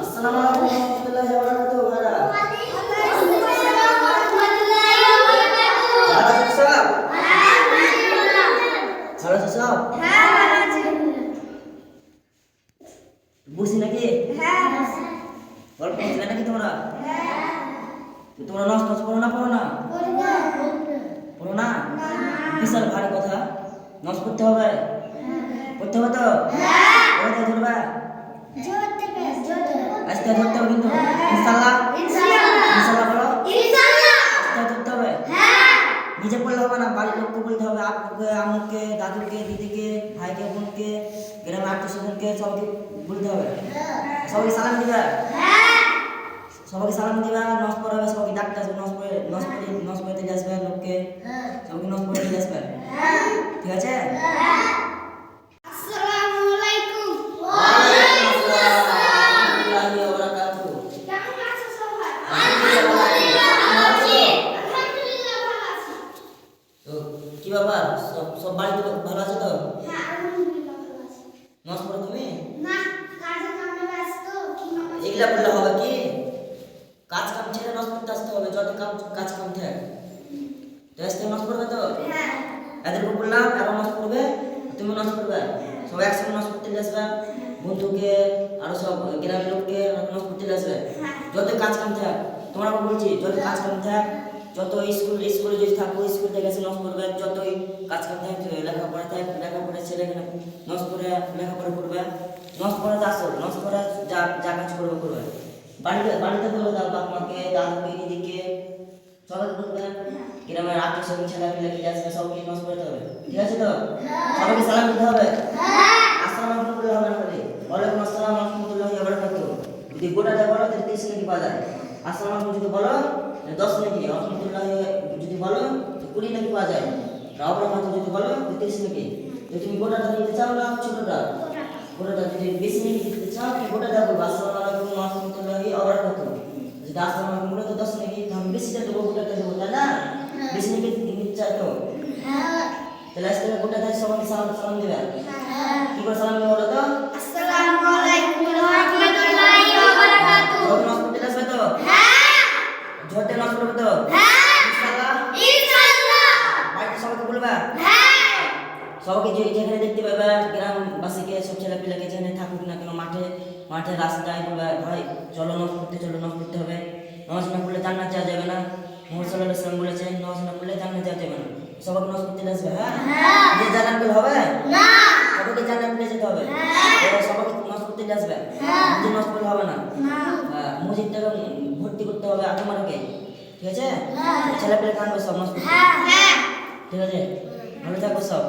আসসালামু নাকি গল্প করছিলে নাকি তোমরা তোমরা নষ্ট পড়ো না পড়ো না পড়ো না বিশাল ভারী কথা নষ্ট করতে হবে করতে হবে তো ধরবা আজকে ধরতে হবে কিন্তু। বলো ধরতে হবে। নিজে পড়লে হবে না বাড়ির লোককে বলতে হবে আপুকে দাদুকে দিদিকে ভাইকে বোনকে গ্রামের আত্মীয় স্বজনকে সবকে বলতে হবে। সবাইকে সালাম দিবা? সবাইকে সালাম দিবা নস পড়াবে সবাইকে ডাক্তার আসবে নস পড়ে নস পড়ে নস পড়ে আসবে লোককে। সবাইকে নস পড়ে দিয়ে আসবে ঠিক আছে? কি ব্যাপার সব সব বাড়িতে ভালো আছে তো? নস পড়ো তুমি? এগুলা বললে হবে কি? কাজ কাম ছেড়ে নষ্ট করতে আসতে হবে যত কাম কাজ কাম থাক তো আজকে নষ্ট করবে তো? এদেরকে বললাম আরও নষ্ট করবে তুমি নষ্ট করবে সবাই একসঙ্গে নষ্ট করতে আসবে বন্ধুকে আরও সব গ্রামের লোককে করতে নিয়ে আসবে যত কাজ কাম থাক তোমরা বলছি যত কাজ কাম থাক যত স্কুল স্কুলে যদি থাকো স্কুল থেকে এসে নষ্ট করবে যতই কাজ কাম থাক লেখাপড়া থাক লেখাপড়া ছেলে নষ্ট করে লেখাপড়া করবে। নষ্ট করে আসো নষ্ট করে যা যা কাজ করবে করবে। বাড়িতে বাড়িতে বলে দাও বাপ মাকে দাদুকে দিদিকে সবাইকে বলবে গ্রামের আত্মীয় স্বজন ছেলে পেলে কি আসবে সবকে নষ্ট করতে হবে। ঠিক আছে তো? সবাইকে সালাম দিতে হবে? আসসালামু আলাইকুম বললে হবে না খালি ওয়ালাইকুম আসসালাম ওয়া রাহমাতুল্লাহি ওয়া বারাকাতুহু যদি গোটাটা বলো তাহলে তিরিশ নাকি পাওয়া যায়? আসসালামু আলাইকুম যদি বলো দশ নাকি রহমতুল্লাহি যদি বলো কুড়ি নাকি পাওয়া যায়। রাও রহমত যদি বলো তিরিশ নাকি তো তুমি গোটাটা নিতে চাও না ছোটটা? গোটাটা যদি বেশি নাকি দিতে চাও তুমি গোটাটা বলব আসসালামু আলাইকুম রাহমাতুল্লাহি ওয়া বারাকাতুহু যদি আসসালামু আলাইকুম বলে তো দশ নাকি আমি বেশিটা দেবো গোটাটা দেবো তাই না? বেশি নাকি দিতে চাও তো? তাহলে আজকে গোটা থেকে সবাইকে সালাম সালাম দেবে। কি করে সালাম দেবে? তো ইনশাআল্লাহ। বাড়িতে সবাইকে বলবা সবাইকে যে যেখানে দেখতে পাবে গ্রামবাসীকে সব ছেলে পেলেকে যেখানে থাকুক না কেন মাঠে মাঠে রাস্তায় বলবে ভাই চলো নষ্ট করতে চলো নষ্ট করতে হবে। নামাজ না পড়লে জান্নাত যাওয়া যাবে না। মোহাম্মদ সাল্লাহ সাল্লাম বলেছেন নামাজ না পড়লে জান্নাত যাওয়া যাবে না। সবাইকে নষ্ট করতে আসবে হ্যাঁ? যে জান্নাত পেলে হবে? সবাইকে জান্নাত পেলে যেতে হবে। এবার সবাইকে নষ্ট করতে আসবে। নিজে নষ্ট করলে হবে না। হ্যাঁ মসজিদটাকে ভর্তি করতে হবে আত্মারকে ঠিক আছে? ছেলেপেলে কানবে নষ্ট করতে। ঠিক আছে? ভালো থাকো সব।